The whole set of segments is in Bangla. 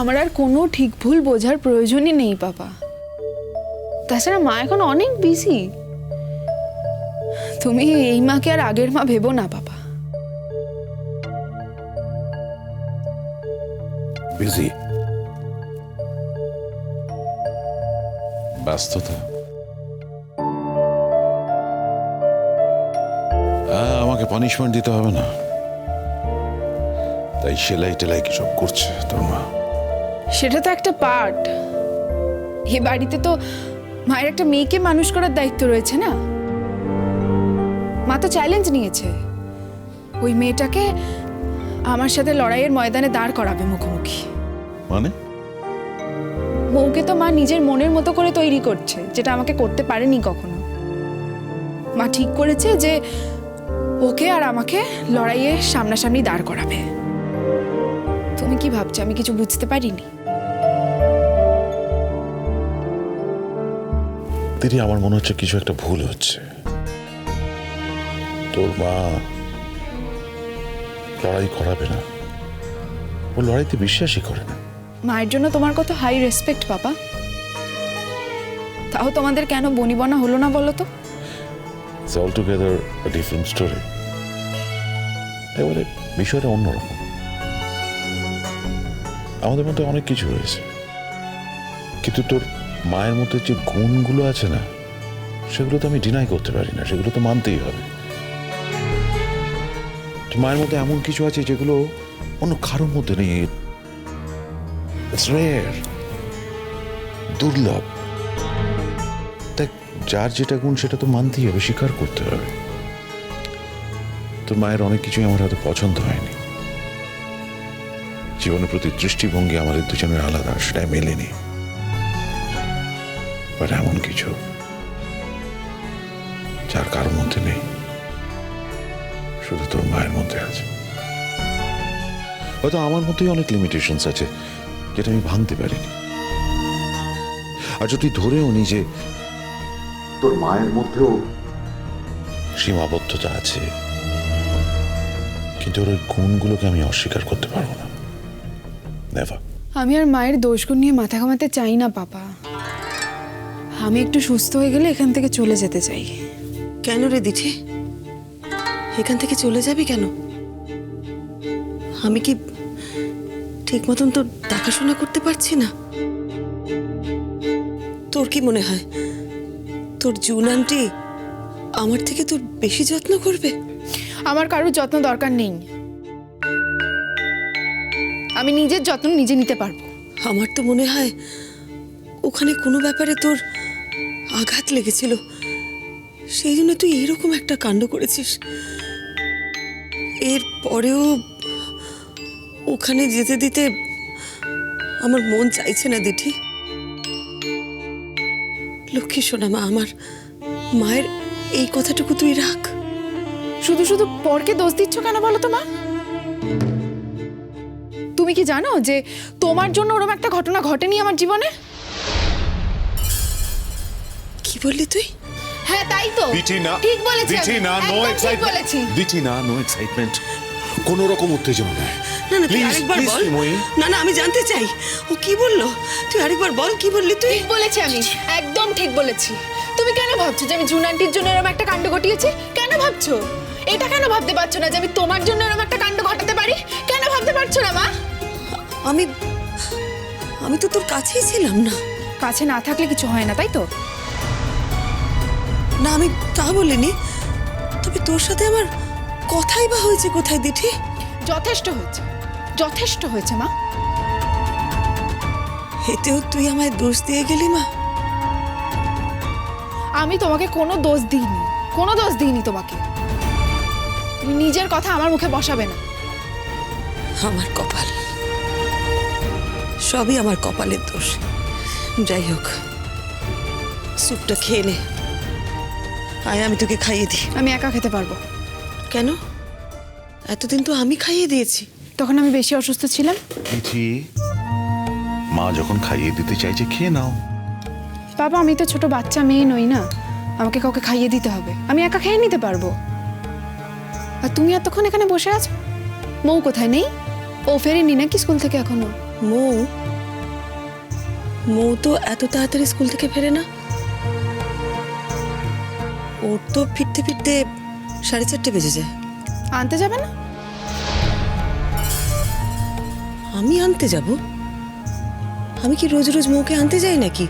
আমার আর কোনো ঠিক ভুল বোঝার প্রয়োজনই নেই, বাবা। তাছাড়া মা এখন অনেক বিজি তুমি এই মাকে আর আগের মা ভেবো না, বাবা। বিজি ব্যস্ততা। আমাকে পানিশমেন্ট দিতে হবে না। তাই সেলাই টেলাই কি সব করছে তোর মা? সেটা তো একটা পার্ট। এ বাড়িতে তো মায়ের একটা মেয়েকে মানুষ করার দায়িত্ব রয়েছে না? মা তো চ্যালেঞ্জ নিয়েছে। ওই মেয়েটাকে আমার সাথে লড়াইয়ের ময়দানে দাঁড় করাবে মুখোমুখি। মানে? বউকে তো মা নিজের মনের মতো করে তৈরি করছে যেটা আমাকে করতে পারেনি কখনো। মা ঠিক করেছে যে ওকে আর আমাকে লড়াইয়ে সামনাসামনি দাঁড় করাবে। তুমি কি ভাবছ? আমি কিছু বুঝতে পারিনি। দিদি আমার মনে হচ্ছে কিছু একটা ভুল হচ্ছে। তোর মা লড়াই করাবে না। ও লড়াইতে বিশ্বাসই করে না। মায়ের জন্য তোমার কত হাই রেসপেক্ট বাবা। তাও তোমাদের কেন বনিবনা হলো না বলো তো? It's all together different story এবারে বিষয়টা অন্যরকম। আমাদের মধ্যে অনেক কিছু রয়েছে। কিন্তু তোর মায়ের মধ্যে যে গুণগুলো আছে না, সেগুলো তো আমি ডিনাই করতে পারি না, সেগুলো তো মানতেই হবে। মায়ের মধ্যে এমন কিছু আছে যেগুলো অন্য কারোর মধ্যে নেই। দুর্লভ। তাই যার যেটা গুণ, সেটা তো মানতেই হবে, স্বীকার করতে হবে। তোর মায়ের অনেক কিছুই আমার হয়তো পছন্দ হয়নি। জীবনের প্রতি দৃষ্টিভঙ্গি আমাদের দুজনের আলাদা, সেটাই মেলেনি। বাট এমন কিছু যার কারোর মধ্যে নেই। শুধু তোর মায়ের মধ্যে আছে। হয়তো আমার মধ্যেই অনেক লিমিটেশনস আছে, যেটা আমি ভাঙতে পারিনি। আর যদি ধরেও নি যে তোর মায়ের মধ্যেও সীমাবদ্ধতা আছে, কিন্তু ওর ওই গুণগুলোকে আমি অস্বীকার করতে পারব না। আমি আর মায়ের দোষগুণ নিয়ে মাথা ঘামাতে চাই না, পাপা। আমি একটু সুস্থ হয়ে গেলে এখান থেকে চলে যেতে চাই। কেন রে দিঠি এখান থেকে চলে যাবি কেন? আমি কি ঠিক মতন তোর দেখাশোনা করতে পারছি না? তোর কি মনে হয়? তোর জুন আন্টি আমার থেকে তোর বেশি যত্ন করবে? আমার কারোর যত্ন দরকার নেই। আমি নিজের যত্ন নিজে নিতে পারব। আমার তো মনে হয় ওখানে কোনো ব্যাপারে তোর আঘাত লেগেছিল। সেই জন্য তুই এরকম একটা কাণ্ড করেছিস। এর পরেও ওখানে যেতে দিতে আমার মন চাইছে না, দিঠি। লক্ষ্মী সোনা মা, আমার মায়ের এই কথাটুকু তুই রাখ। শুধু শুধু পরকে দোষ দিচ্ছ কেন বলো তো মা? তুমি কি জানো যে তোমার জন্য ওরকম একটা ঘটনা ঘটেনি আমার জীবনে? কি বললি তুই? হ্যাঁ তাই তো। বিটি না ঠিক বলেছি বিটি না নো এক্সাইটমেন্ট বিটি না নো এক্সাইটমেন্ট কোন রকম উত্তেজনা নয় না না তুই আরেকবার বল। না না আমি জানতে চাই। ও কি বলল? তুই আরেকবার বল কি বললি তুই? ঠিক বলেছি আমি। একদম ঠিক বলেছি। তুমি কেন ভাবছ যে আমি জুন আন্টির জন্য এরকম একটা কাণ্ড ঘটিয়েছি? কেন ভাবছ? এটা কেন ভাবতে পারছ না যে আমি তোমার জন্য এরকম একটা কাণ্ড ঘটাতে পারি? কেন ভাবতে পারছ না মা? আমি আমি তো তোর কাছেই ছিলাম না। কাছে না থাকলে কিছু হয় না তাই তো? না আমি তা বলিনি। তবে তোর সাথে আমার কথাই বা হয়েছে কোথায় দিঠি? যথেষ্ট হয়েছে। যথেষ্ট হয়েছে মা। এতেও তুই আমায় দোষ দিয়ে গেলি মা? আমি তোমাকে কোনো দোষ দিইনি। কোনো দোষ দিইনি তোমাকে। তুমি নিজের কথা আমার মুখে বসাবে না। আমার কপাল। সবই আমার কপালের দোষ। যাই হোক স্যুপটা খেয়ে নে। আয় আমি তোকে খাইয়ে দিই। আমি একা খেতে পারব। কেন? এতদিন তো আমি খাইয়ে দিয়েছি। তখন আমি বেশি অসুস্থ ছিলাম। বিথি মা যখন খাইয়ে দিতে চাইছে খেয়ে নাও। বাবা আমি তো ছোট বাচ্চা মেয়ে নই না। আমাকে কাউকে খাইয়ে দিতে হবে। আমি একা খেয়ে নিতে পারব। আর তুমি এতক্ষণ এখানে বসে আছো? মৌ কোথায় নেই? ও ফেরেনি নাকি স্কুল থেকে এখনও? মৌ? মৌ তো এত তাড়াতাড়ি স্কুল থেকে ফেরে না? ওর তো ফিরতে ফিরতে সাড়ে চারটে বেজে যায়। আনতে যাবে না? আমি আনতে যাব? আমি কি রোজ রোজ মৌকে আনতে যাই নাকি?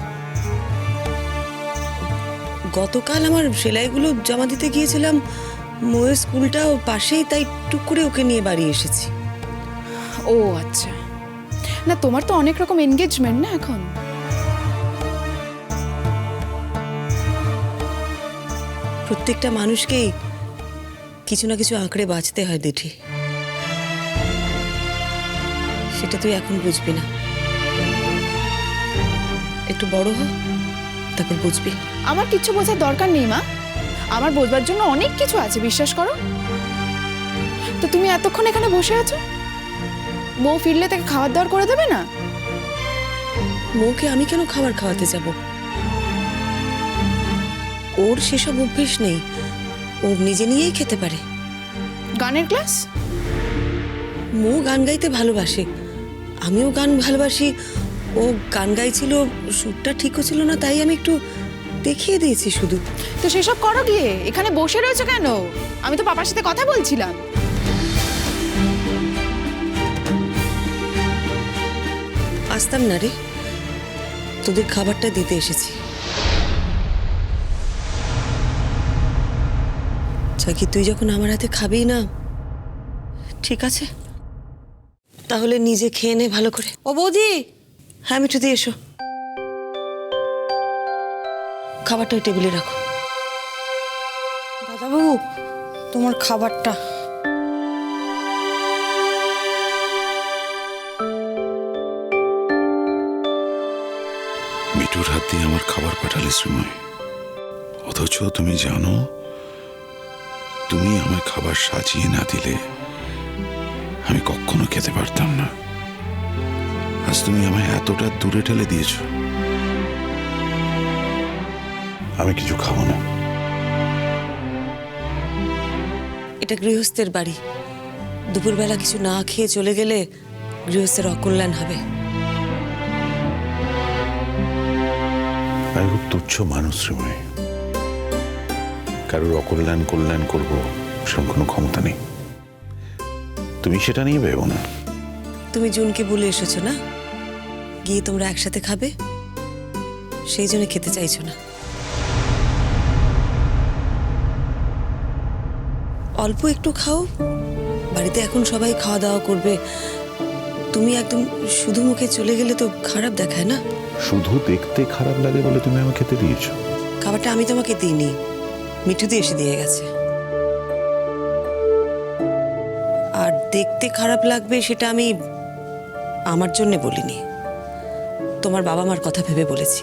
গতকাল আমার সেলাইগুলো জমা দিতে গিয়েছিলাম মৌয়ের স্কুলটাও পাশেই তাই টুক করে ওকে নিয়ে বাড়ি এসেছি। ও আচ্ছা। না তোমার তো অনেক রকম এনগেজমেন্ট না এখন? প্রত্যেকটা মানুষকেই কিছু না কিছু আঁকড়ে বাঁচতে হয় দিঠি। সেটা তুই এখন বুঝবি না। একটু বড় হ তারপর বুঝবি। আমার কিচ্ছু বোঝার দরকার নেই মা। আমার বোঝবার জন্য অনেক কিছু আছে বিশ্বাস করো। তো তুমি এতক্ষণ এখানে বসে আছো? বউ ফিরলে তাকে খাবার দাবার করে দেবে না? মৌকে আমি কেন খাবার খাওয়াতে যাব? ওর সেসব অভ্যেস নেই। ও নিজে নিয়েই খেতে পারে। গানের ক্লাস? মৌ গান গাইতে ভালোবাসে। আমিও গান ভালোবাসি। ও গান গাইছিল সুরটা ঠিক হচ্ছিল না তাই আমি একটু দেখিয়ে দিয়েছি শুধু। তো সেসব করো গিয়ে। এখানে বসে রয়েছে কেন? আমি তো পাপার সাথে কথা বলছিলাম। আসতাম না রে। তোদের খাবারটা দিতে এসেছি। কি তুই যখন আমার হাতে খাবি না? ঠিক আছে। তাহলে নিজে খেয়ে নে ভালো করে। ও বৌদি! হ্যাঁ মিঠু দিয়ে এসো। খাবারটা ওই টেবিলে রাখো। দাদাবাবু তোমার খাবারটা। মিঠুর হাত দিয়ে আমার খাবার পাঠালে শ্রীময়। অথচ তুমি জানো তুমি আমার খাবার সাজিয়ে না দিলে আমি কখনো খেতে পারতাম না। আজ তুমি আমায় এতটা দূরে ঠেলে দিয়েছ। আমি কিছু খাব না। এটা গৃহস্থের বাড়ি। দুপুরবেলা কিছু না খেয়ে চলে গেলে গৃহস্থের অকল্যাণ হবে। আমি খুব তুচ্ছ মানুষ শ্রীময় কারোর অকল্যাণ কল্যাণ করব সেরকম কোনো ক্ষমতা নেই। তুমি সেটা নিয়ে ভেবো না। তুমি জুনকে বলে এসেছ না? গিয়ে তোমরা একসাথে খাবে? সেই জন্য খেতে চাইছো না। অল্প একটু খাও। বাড়িতে এখন সবাই খাওয়া দাওয়া করবে। তুমি একদম শুধু মুখে চলে গেলে তো খারাপ দেখায় না? শুধু দেখতে খারাপ লাগে বলে তুমি আমাকে খেতে দিয়েছ। খাবারটা আমি তোমাকে দিইনি। মিঠু দিয়ে এসে দিয়ে গেছে। আর দেখতে খারাপ লাগবে সেটা আমি আমার জন্যে বলিনি। তোমার বাবা মার কথা ভেবে বলেছি।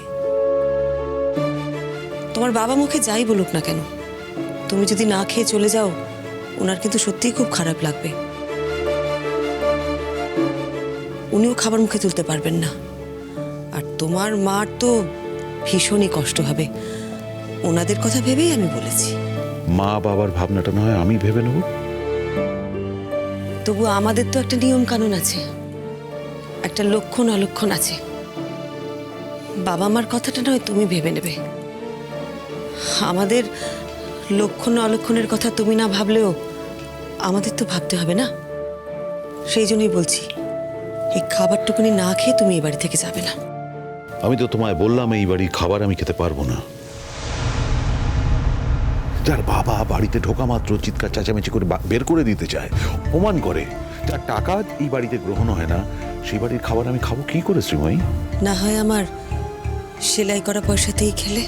তোমার বাবা মুখে যাই বলুক না কেন, তুমি যদি না খেয়ে চলে যাও, ওনার কিন্তু সত্যিই খুব খারাপ লাগবে। উনিও খাবার মুখে তুলতে পারবেন না। আর তোমার মার তো ভীষণই কষ্ট হবে। ওনাদের কথা ভেবেই আমি বলেছি। মা বাবার ভাবনাটা না হয় আমি ভেবে নেব। তবু আমাদের তো একটা নিয়ম কানুন আছে। একটা লক্ষণ অলক্ষণ আছে। বাবা মার কথাটা নয় তুমি ভেবে নেবে। আমাদের লক্ষণ অলক্ষণের কথা তুমি না ভাবলেও আমাদের তো ভাবতে হবে না? সেই জন্যই বলছি এই খাবারটুকুনি না খেয়ে তুমি এ বাড়ি থেকে যাবে না। আমি তো তোমায় বললাম এই বাড়ির খাবার আমি খেতে পারব না। যার বাবা বাড়িতে ঢোকা মাত্র চিৎকার চেঁচামেচি করে বের করে দিতে চায়, অপমান করে। যার টাকা এই বাড়িতে গ্রহণ হয় না, সেই বাড়ির খাবার আমি খাব কি করে, শ্রীময়ী? না হয় আমার সেলাই করা পয়সাতেই খেলে।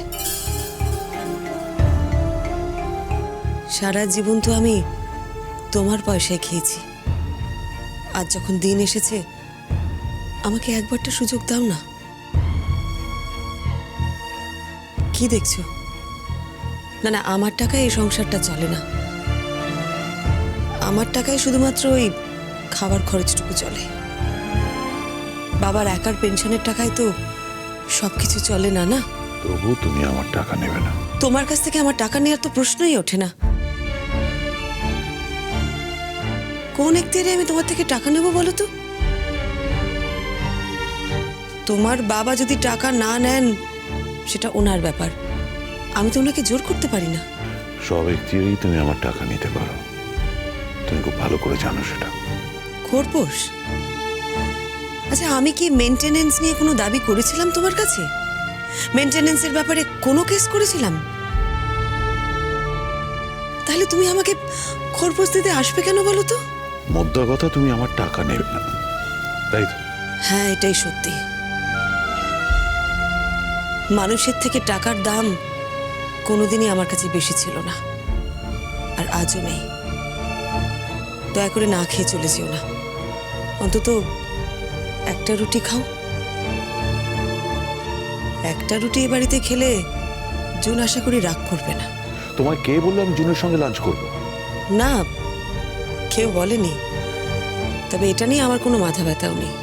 সারা জীবন তো আমি তোমার পয়সায় খেয়েছি। আজ যখন দিন এসেছে, আমাকে একবারটা সুযোগ দাও না। কি দেখছ? না না আমার টাকায় এই সংসারটা চলে না। আমার টাকায় শুধুমাত্র ওই খাবার খরচটুকু চলে। বাবার একার পেনশনের টাকায় তো সবকিছু চলে না না? তবু তুমি আমার টাকা নেবে না। তোমার কাছ থেকে আমার টাকা নেওয়ার তো প্রশ্নই ওঠে না। কোন একদিনে আমি তোমার থেকে টাকা নেব বলো তো? তোমার বাবা যদি টাকা না নেন সেটা ওনার ব্যাপার। আমি তো ওনাকে জোর করতে পারি না। সব ব্যক্তিরই তুমি আমার টাকা নিতে পারো। তুমি খুব ভালো করে জানো সেটা। খোরপোশ? আচ্ছা আমি কি মেনটেনেন্স নিয়ে কোনো দাবি করেছিলাম তোমার কাছে? মেনটেনেন্সের ব্যাপারে কোনো কেস করেছিলাম? তাহলে তুমি আমাকে খোরপোশ দিতে আসবে কেন বলো তো? মোদ্দা কথা তুমি আমার টাকা নেবে না। তাই তো? হ্যাঁ এটাই সত্যি। মানুষের থেকে টাকার দাম কোনোদিনই আমার কাছে বেশি ছিল না। আর আজও নেই। দয়া করে না খেয়ে চলে যেও না। অন্তত একটা রুটি খাও। একটা রুটি এ বাড়িতে খেলে জুন আশা করি রাগ করবে না। তোমায় কে বলল আমি জুনের সঙ্গে লাঞ্চ করব? না কেউ বলেনি। তবে এটা নিয়ে আমার কোনো মাথা ব্যথাও নেই।